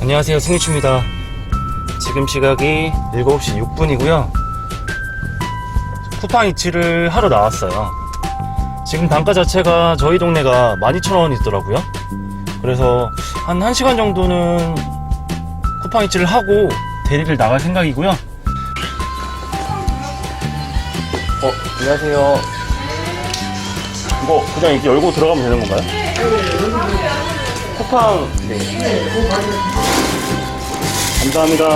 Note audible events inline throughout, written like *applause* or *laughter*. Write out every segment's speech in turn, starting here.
안녕하세요 승희추입니다. 지금 시각이 7시 6분이고요. 쿠팡 이치를 하러 나왔어요. 지금 단가 자체가 저희 동네가 12,000원이더라고요. 그래서 한 1시간 정도는 쿠팡 이치를 하고 대리를 나갈 생각이고요. 어 안녕하세요. 이거 그냥 이렇게 열고 들어가면 되는 건가요? 쿠팡 네 감사합니다.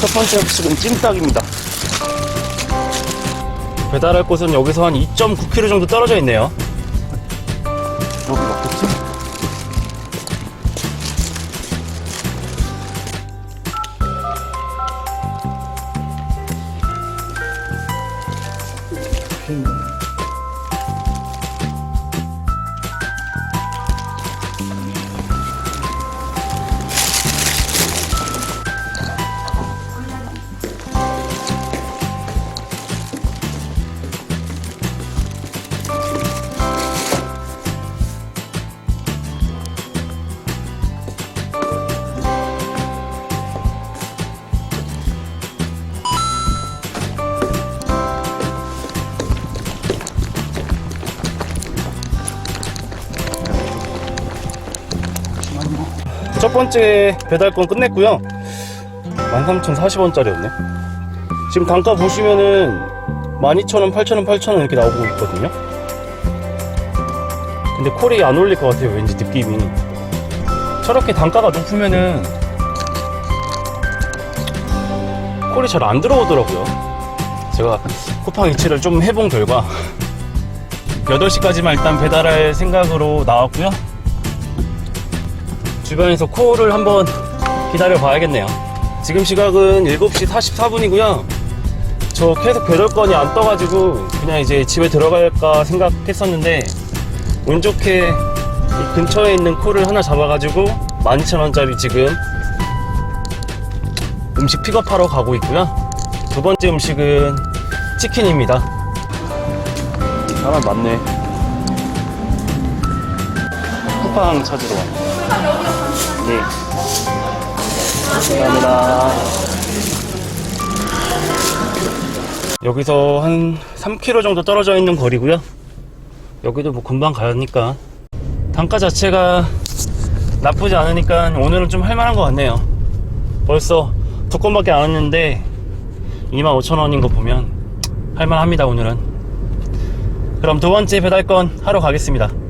첫 번째 음식은 찜닭입니다. 배달할 곳은 여기서 한 2.9km 정도 떨어져 있네요. 번째 배달건 끝냈고요. 13,040원짜리였네. 지금 단가 보시면은 12,000원, 8,000원, 8,000원 이렇게 나오고 있거든요. 근데 콜이 안 올릴 것 같아요. 왠지 느낌이. 저렇게 단가가 높으면은 콜이 잘 안 들어오더라고요. 제가 쿠팡 이치를 좀 해본 결과 8시까지만 일단 배달할 생각으로 나왔고요. 주변에서 콜을 한번 기다려 봐야겠네요. 지금 시각은 7시 44분이고요. 저 계속 배달건이 안 떠가지고 그냥 이제 집에 들어갈까 생각했었는데 운 좋게 이 근처에 있는 콜을 하나 잡아가지고 12,000원짜리 지금 음식 픽업하러 가고 있고요. 두 번째 음식은 치킨입니다. 사람 많네. 쿠팡 찾으러 왔네. 네. 감사합니다. 여기서 한 3km 정도 떨어져 있는 거리고요. 여기도 뭐 금방 가니까 단가 자체가 나쁘지 않으니까 오늘은 좀 할만한 것 같네요. 벌써 두 건밖에 안 왔는데 25,000원인 거 보면 할만합니다 오늘은. 그럼 두 번째 배달건 하러 가겠습니다.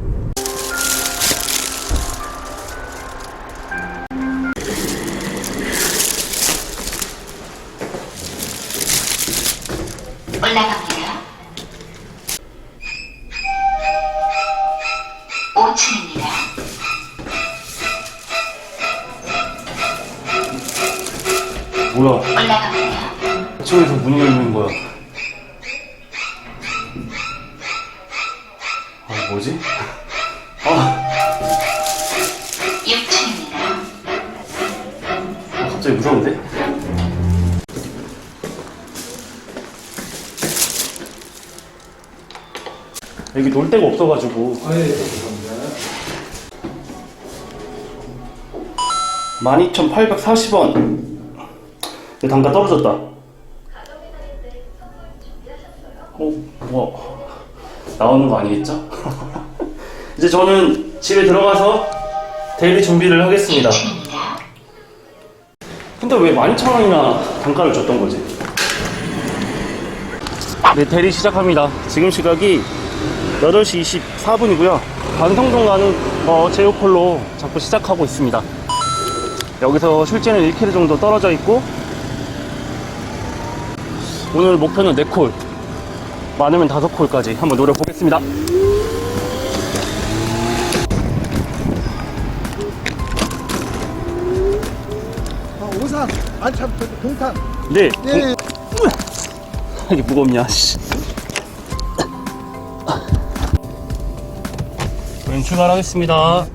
뭐야? 올라갑니다. 저쪽에서 문이 열리는 거야. 아, 뭐지? 아, 6층입니다. 아, 갑자기 무서운데? 여기 놀 데가 없어가지고. 아, 예, 감사합니다. 12,840원. 내 단가 떨어졌다. 어, 뭐, 나오는 거 아니겠죠? *laughs* 이제 저는 집에 들어가서 데일리 준비를 하겠습니다. 2층입니다. 근데 왜 12,000원이나 단가를 줬던 거지? 네, 대리 시작합니다. 지금 시각이 8시 24분이고요. 반성동 가는 어, 제오콜로 자꾸 시작하고 있습니다. 여기서 실제는 1km 정도 떨어져 있고, 오늘 목표는 4콜. 많으면 5콜까지 한번 노려보겠습니다. 아, 오산, 안참, 동탄. 네, 네. 이게 무겁냐, 씨. 저희는 출발하겠습니다.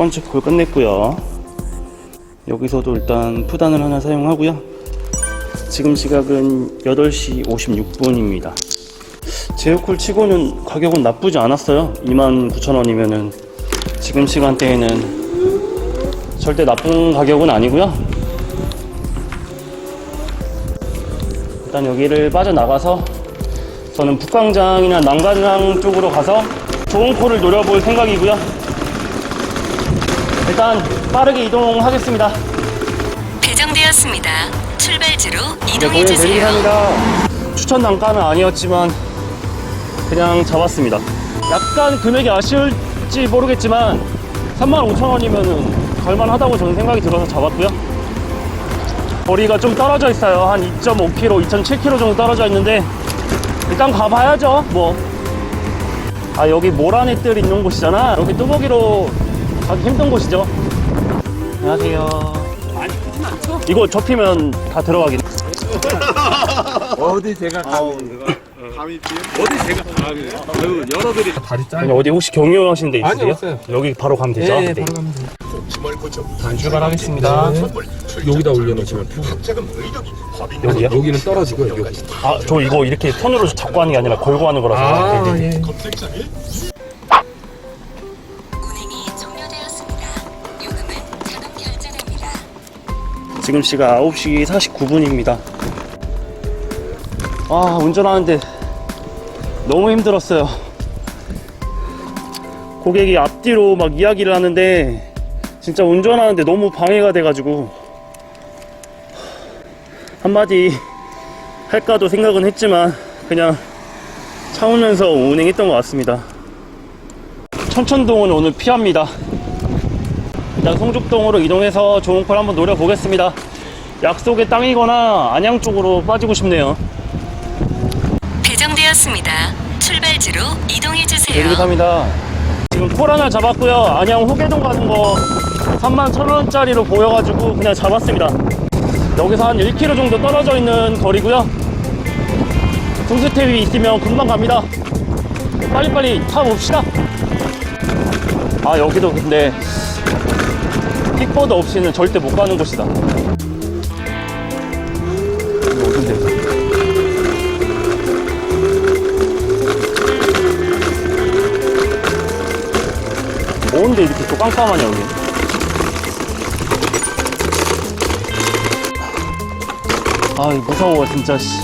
번째 콜 끝냈고요. 여기서도 일단 푸단을 하나 사용하고요. 지금 시각은 8시 56분입니다. 제어콜 치고는 가격은 나쁘지 않았어요. 29,000원이면은 지금 시간대에는 절대 나쁜 가격은 아니고요. 일단 여기를 빠져나가서 저는 북광장이나 난간장 쪽으로 가서 좋은 콜을 노려볼 생각이고요. 일단 빠르게 이동하겠습니다. 배정되었습니다. 출발지로 네, 이동해 주세요. 추천 단가는 아니었지만 그냥 잡았습니다. 약간 금액이 아쉬울지 모르겠지만 35,000원이면은 갈만하다고 저는 생각이 들어서 잡았고요. 거리가 좀 떨어져 있어요. 한 2.5km, 2.7km 정도 떨어져 있는데 일단 가봐야죠. 뭐. 아 여기 모란이들 있는 곳이잖아. 여기 뚜벅이로 가기 힘든 곳이죠. 안녕하세요. 이거 접히면 다 들어가긴. 어디 제가 감히 감히 어디 제가 감히 아유 여러들이 다리 짧 아니, 어디 혹시 경유하신 데 있으세요? 아니요, 없어요. 여기 바로 가면 되죠? 예, 예, 바로 가면 돼요. 출발하겠습니다. 여기다 올려놓으시면 여기요? 여기는 떨어지고 여기. 아, 저 이거 이렇게 손으로 잡고 하는 게 아니라 걸고 하는 거라서. 아 네, 네. 예. 운행 지금 시각 9시 49분입니다. 아, 운전하는데 너무 힘들었어요. 고객이 앞뒤로 막 이야기를 하는데 진짜 운전하는데 너무 방해가 돼가지고 한마디 할까도 생각은 했지만 그냥 참으면서 운행했던 것 같습니다. 천천동은 오늘 피합니다. 일단 송죽동으로 이동해서 좋은 콜 한번 노려보겠습니다. 약속의 땅이거나 안양 쪽으로 빠지고 싶네요. 배정되었습니다. 출발지로 이동해 주세요. 대리기사입니다. 지금 콜 하나 잡았고요. 안양 호계동 가는 거 3만 1,000원짜리로 보여가지고 그냥 잡았습니다. 여기서 한 1km 정도 떨어져 있는 거리고요. 등수탭이 있으면 금방 갑니다. 빨리빨리 타봅시다. 아, 여기도 근데 킥보드 없이는 절대 못 가는 곳이다. 이거 어딘데? 뭔데 이렇게 또 깜깜하냐 여기 아 무서워 진짜 씨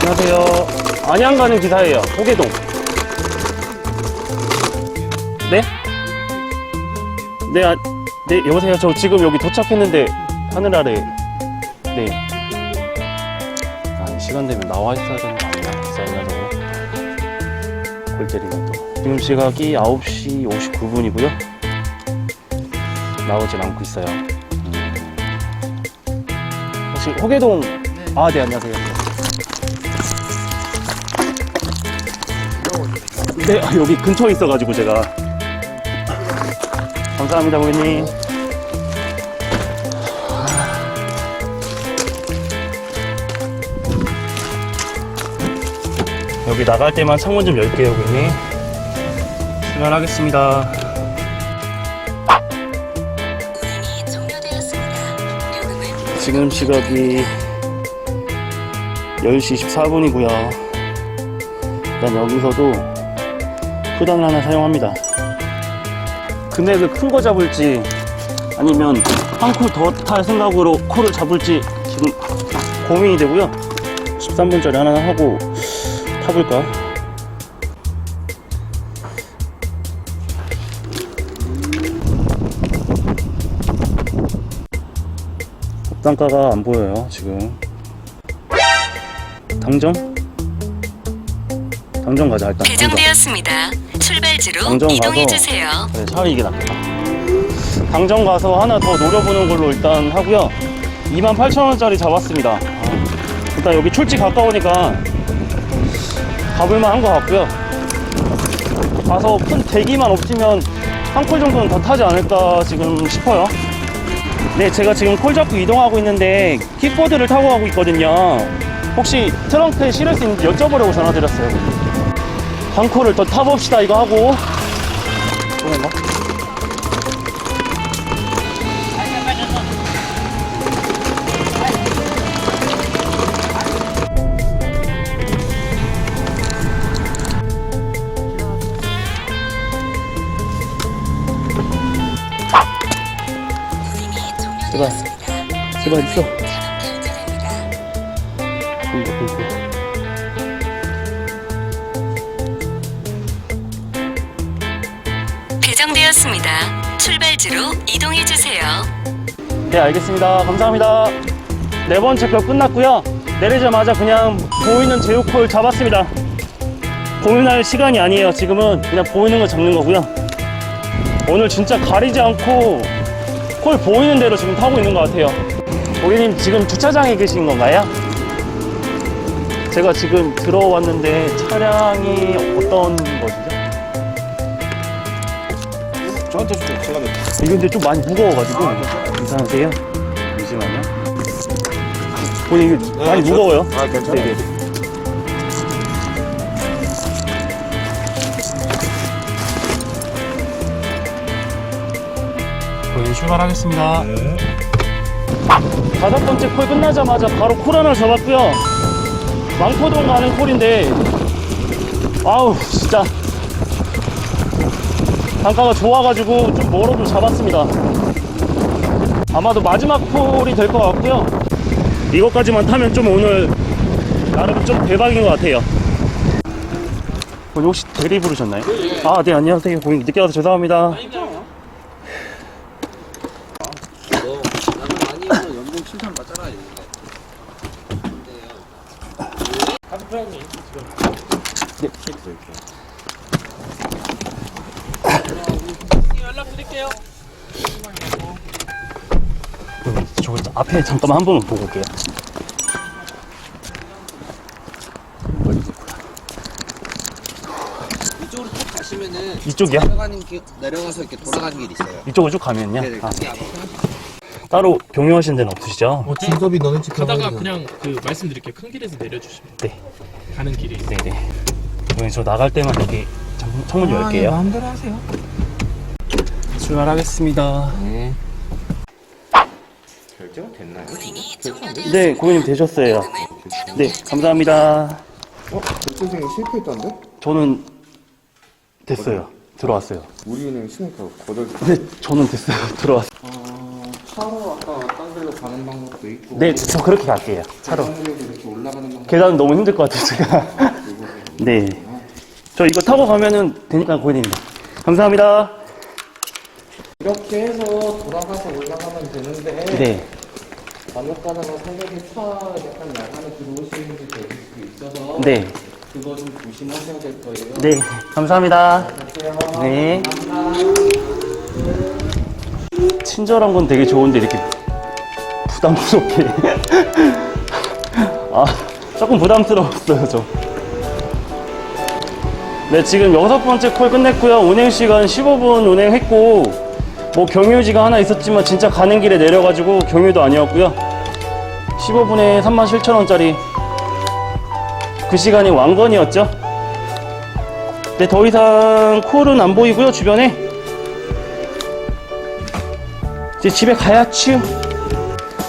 안녕하세요 안양 가는 기사예요 호계동 네? 네, 아, 네 여보세요. 저 지금 여기 도착했는데 하늘 아래. 네. 아, 이 시간 되면 나와 있어야 되는 거 아니야? 저거 골 때리면 또 지금 시각이 9시 59분이고요. 나오진 않고 있어요. 음. 혹시 호계동. 아 네 안녕하세요. 네 아, 여기 근처에 있어가지고 제가 감사합니다 고객님 여기 나갈 때만 창문 좀 열게요 고객님 출발하겠습니다 지금 시각이 10시 24분이고요. 일단 여기서도 포단을 하나 사용합니다. 금액을 큰 거 잡을지 아니면 한 콜 더 탈 생각으로 콜을 잡을지 지금 고민이 되고요. 13분짜리 하나 하고 타볼까? 단가가 안 보여요 지금 당정? 당정 가자 일단 당정 배정되었습니다. 출발지로 당정 이동해 가서- 주세요. 그래 차라리 이게 낫겠다. 당정 가서 하나 더 노려보는 걸로 일단 하고요. 28,000원짜리 잡았습니다. 아, 일단 여기 출지 가까우니까 가볼만 한 것 같고요. 가서 큰 대기만 없으면 한 콜 정도는 더 타지 않을까 지금 싶어요. 네 제가 지금 콜 잡고 이동하고 있는데 킥보드를 타고 가고 있거든요. 혹시 트렁크에 실을 수 있는지 여쭤보려고 전화드렸어요 방코를 더 타봅시다 이거 하고. 잠깐만 제발 제발 있어. 출발지로 이동해 주세요. 네, 알겠습니다. 감사합니다. 네 번째 걸 끝났고요. 내리자마자 그냥 보이는 제육콜 잡았습니다. 고민할 시간이 아니에요. 지금은 그냥 보이는 거 잡는 거고요. 오늘 진짜 가리지 않고 콜 보이는 대로 지금 타고 있는 것 같아요. 고객님 지금 주차장에 계신 건가요? 제가 지금 들어왔는데 차량이 어떤 것이죠? 저한테 주세요. 제가 낼게요. 이게 근데 좀 많이 무거워가지고 괜찮으세요? 잠시만요. 본인 이게 많이 저- 무거워요? 아, 괜찮아요. 네네. 본인 출발하겠습니다. 네. 다섯 번째 콜 끝나자마자 바로 콜 하나 잡았고요. 망포동 가는 콜인데, 아우, 진짜. 단가가 좋아가지고 좀 멀어도 잡았습니다. 아마도 마지막 콜이 될 것 같고요. 이것까지만 타면 좀 오늘 나름 좀 대박인 것 같아요. 오늘 혹시 대리 부르셨나요? 아, 네, 안녕하세요. 고객님 늦게 와서 죄송합니다. 음, 저기 앞에 잠깐만 한 번만 보고 올게요. 이쪽으로 쭉 가시면은 이쪽이요? 내려가는 길 내려가서 이렇게 돌아가는 길이 있어요. 이쪽으로 쭉 가면요? 네네. 아, 거기 앞에 따로 경유하시는 데는 없으시죠? 준섭이 너는 가다가 그냥 그 말씀드릴게요. 큰 길에서 내려주시면 네. 가는 길이 네네. 고객님 저 나갈 때만 여기 장- 창문 열게요. 마음대로 하세요. 출발하겠습니다. 운행이 종료되었습니다. 네, 고객님 되셨어요. 네, 감사합니다. 결제생이 실패했다는데? 저는 됐어요. 들어왔어요. 우리는 신호가 거절. 네, 저는 됐어요. *laughs* 들어왔어요. 어, 차로 아까 딴 데로 가는 방법도 있고. 네, 저 그렇게 갈게요. 차로. 계단으로 이렇게 올라가는 방법. 계단 너무 힘들 것 같아요, 제가. 네. 저 이거 타고 가면은 되니까 고객님. 감사합니다. 이렇게 해서 돌아가서 올라가면 되는데. 네. 가다가 새벽에 차 약간 야간에 들어오시는 분들 계실 수 있어서 네. 그거 좀 조심하셔야 될 거예요. 네. 감사합니다. 네. 친절한 건 되게 좋은데 이렇게 부담스럽게. *laughs* 아, 조금 부담스러웠어요, 저. 네, 지금 여섯 번째 콜 끝냈고요. 운행 시간 15분 운행했고, 뭐 경유지가 하나 있었지만 진짜 가는 길에 내려가지고 경유도 아니었고요. 15분에 3만 7천 원짜리 그 시간이 왕건이었죠. 네, 더 이상 콜은 안 보이고요, 주변에. 이제 집에 가야죠.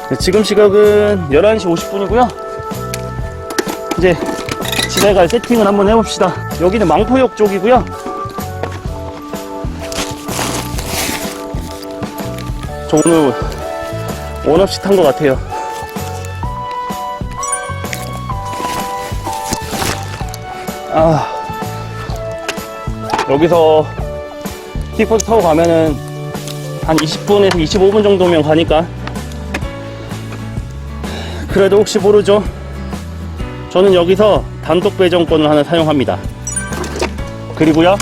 네, 지금 시각은 11시 50분이고요. 이제 집에 갈 세팅을 한번 해봅시다. 여기는 망포역 쪽이고요. 저 오늘 원 없이 탄 것 같아요. 아, 여기서 킥포트 타고 가면은 한 20분에서 25분 정도면 가니까. 그래도 혹시 모르죠? 저는 여기서 단독 배정권을 하나 사용합니다. 그리고요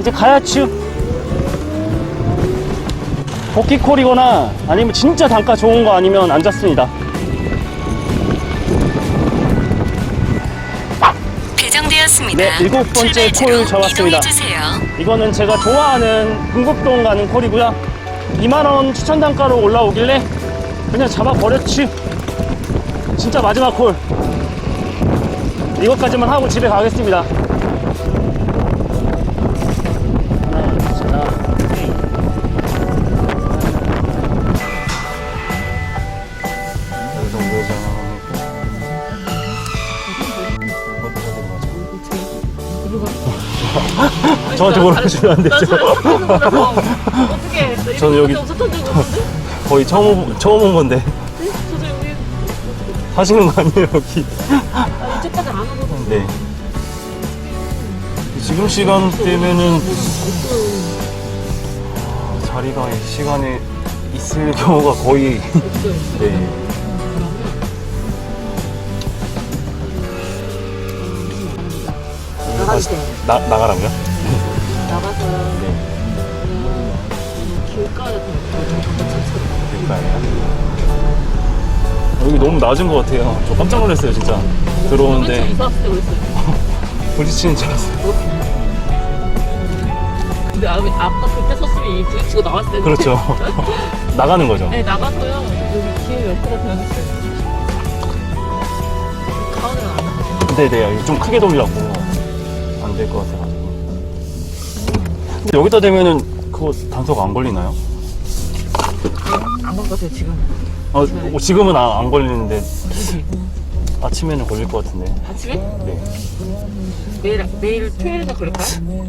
이제 가야죠. 복귀콜이거나 아니면 진짜 단가 좋은 거 아니면 안 잡습니다 되었습니다. 네, 일곱 번째 콜 잡았습니다. 이거는 제가 좋아하는 금곡동 가는 콜이고요. 2만원 추천 단가로 올라오길래 그냥 잡아버렸지. 진짜 마지막 콜. 이것까지만 하고 집에 가겠습니다 저한테 뭐라고 하시면 안 되죠 어떻게 저는 여기- 없었던 적 없는데? 거의 처음 온- 처음 온 건데 하시는 거 아니에요 여기? 이쪽까지 안 오고 네. 지금 시간대면은 자리가 이 시간에 있을 경우가 거의 네. 나가도 돼. 나 나가라고요? 나가서 음, 길가에 그러니까요. 여기 너무 낮은 것 같아요. 저 깜짝 놀랐어요 진짜. 들어오는데 이사 왔을 때 그랬어요. 부딪히는 줄 알았어요. 근데 아, 아까 그때 섰으면 이 부딪히고 나왔을 텐데. 그렇죠. *laughs* 나가는 거죠. 네 나가서요. 여기 뒤에 열쇠가 그냥 있어요. 가운데는 안 나가요. 네네 좀 크게 돌리려고 안 될것 근데 여기다 대면은 그거 단속 안 걸리나요? 안갈 것 같아요 지금. 어, 어, 지금은 아- 안 걸리는데 아침에는 걸릴 것 같은데 아침에? 네 내일 내일 토요일에 그럴까요?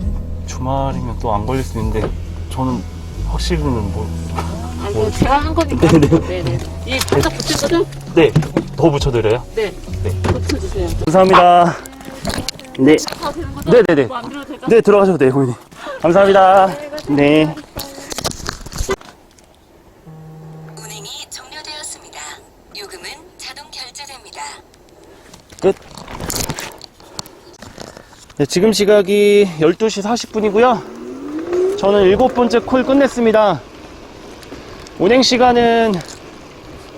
주말이면 또 안 걸릴 수 있는데 저는 확실히는 뭐 아니 뭐 제가 한 거니까. 네네. 이 바닥 붙일 거죠? 네, 더 붙여드려요? 네. 네. 붙여주세요. 감사합니다 네 다 되는 거죠? 네네네 뭐안 들어도 될까? 네 들어가셔도 돼요 고객님 감사합니다 네 운행이 종료되었습니다. 요금은 자동 결제됩니다. 끝. 네, 지금 시각이 12시 40분이고요. 저는 일곱 번째 콜 끝냈습니다. 운행 시간은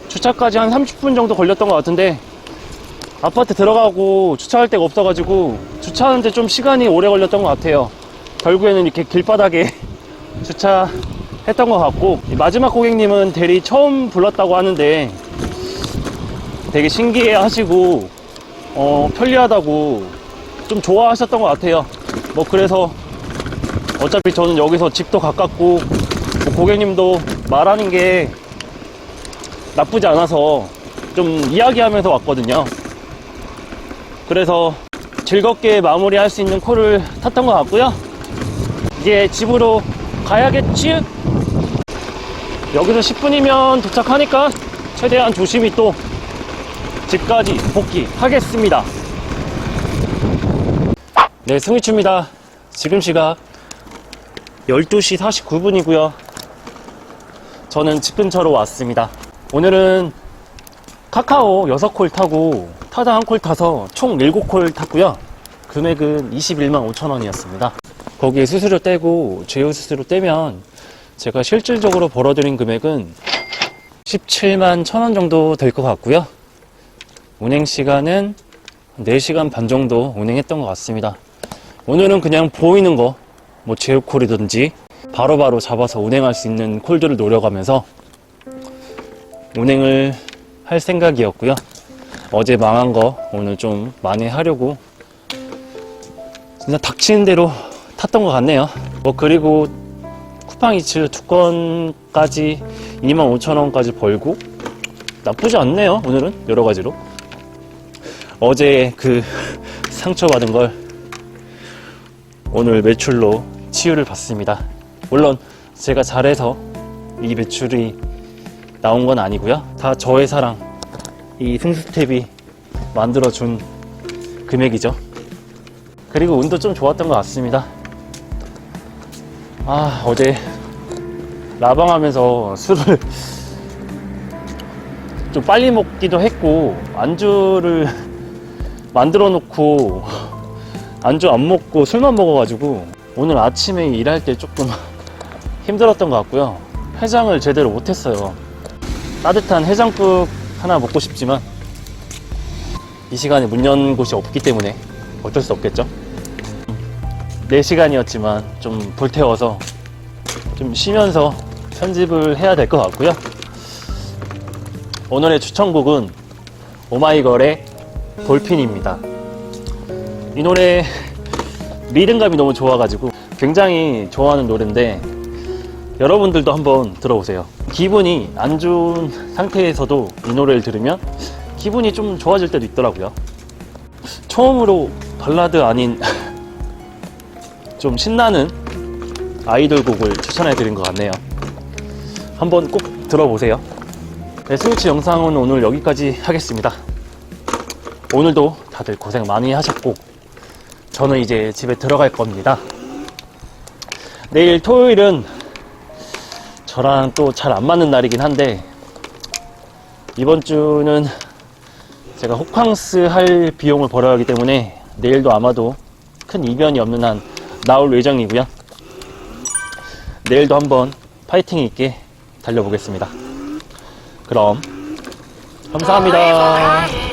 주차까지 한 30분 정도 걸렸던 것 같은데 아파트 들어가고 주차할 데가 없어가지고 주차하는데 좀 시간이 오래 걸렸던 것 같아요. 결국에는 이렇게 길바닥에 *laughs* 주차했던 것 같고 이 마지막 고객님은 대리 처음 불렀다고 하는데 되게 신기해 하시고 어, 편리하다고 좀 좋아하셨던 것 같아요. 뭐 그래서 어차피 저는 여기서 집도 가깝고 뭐 고객님도 말하는 게 나쁘지 않아서 좀 이야기하면서 왔거든요. 그래서 즐겁게 마무리할 수 있는 콜을 탔던 것 같고요. 이제 집으로 가야겠지? 여기서 10분이면 도착하니까 최대한 조심히 또 집까지 복귀하겠습니다. 네, 승희추입니다. 지금 시각 12시 49분이고요. 저는 집 근처로 왔습니다. 오늘은 카카오 6콜 타고 타다 1콜 타서 총 7콜 탔고요. 금액은 21만 5천 원이었습니다. 거기에 수수료 떼고 제휴 수수료 떼면 제가 실질적으로 벌어들인 금액은 17만 1천 원 정도 될 것 같고요. 운행 시간은 4시간 반 정도 운행했던 것 같습니다. 오늘은 그냥 보이는 거, 뭐 제휴콜이든지 바로바로 잡아서 운행할 수 있는 콜들을 노려가면서 운행을 할 생각이었고요. 어제 망한 거 오늘 좀 만회하려고 진짜 닥치는 대로 탔던 것 같네요. 뭐 그리고 쿠팡 이츠 두 건까지 25,000원까지 벌고 나쁘지 않네요. 오늘은 여러 가지로. 어제 그 *laughs* 상처받은 걸 오늘 매출로 치유를 받습니다. 물론 제가 잘해서 이 매출이 나온 건 아니고요. 다 저의 사랑, 이 승수탭이 만들어준 금액이죠. 그리고 운도 좀 좋았던 것 같습니다. 아, 어제 라방 하면서 술을 좀 빨리 먹기도 했고, 안주를 만들어 놓고 안주 안 먹고 술만 먹어가지고 오늘 아침에 일할 때 조금 힘들었던 것 같고요. 해장을 제대로 못했어요. 따뜻한 해장국 하나 먹고 싶지만 이 시간에 문 연 곳이 없기 때문에 어쩔 수 없겠죠. 4시간이었지만 좀 불태워서 좀 쉬면서 편집을 해야 될 것 같고요. 오늘의 추천곡은 오마이걸의 돌핀입니다. 이 노래 리듬감이 너무 좋아가지고 굉장히 좋아하는 노래인데 여러분들도 한번 들어보세요. 기분이 안 좋은 상태에서도 이 노래를 들으면 기분이 좀 좋아질 때도 있더라고요. 처음으로 발라드 아닌 좀 신나는 아이돌 곡을 추천해 드린 것 같네요. 한번 꼭 들어보세요. 네, 스위치 영상은 오늘 여기까지 하겠습니다. 오늘도 다들 고생 많이 하셨고, 저는 이제 집에 들어갈 겁니다. 내일 토요일은 저랑 또 잘 안 맞는 날이긴 한데, 이번 주는 제가 호캉스 할 비용을 벌어야 하기 때문에 내일도 아마도 큰 이변이 없는 한 나올 예정이고요. 내일도 한번 파이팅 있게 달려보겠습니다. 그럼 감사합니다.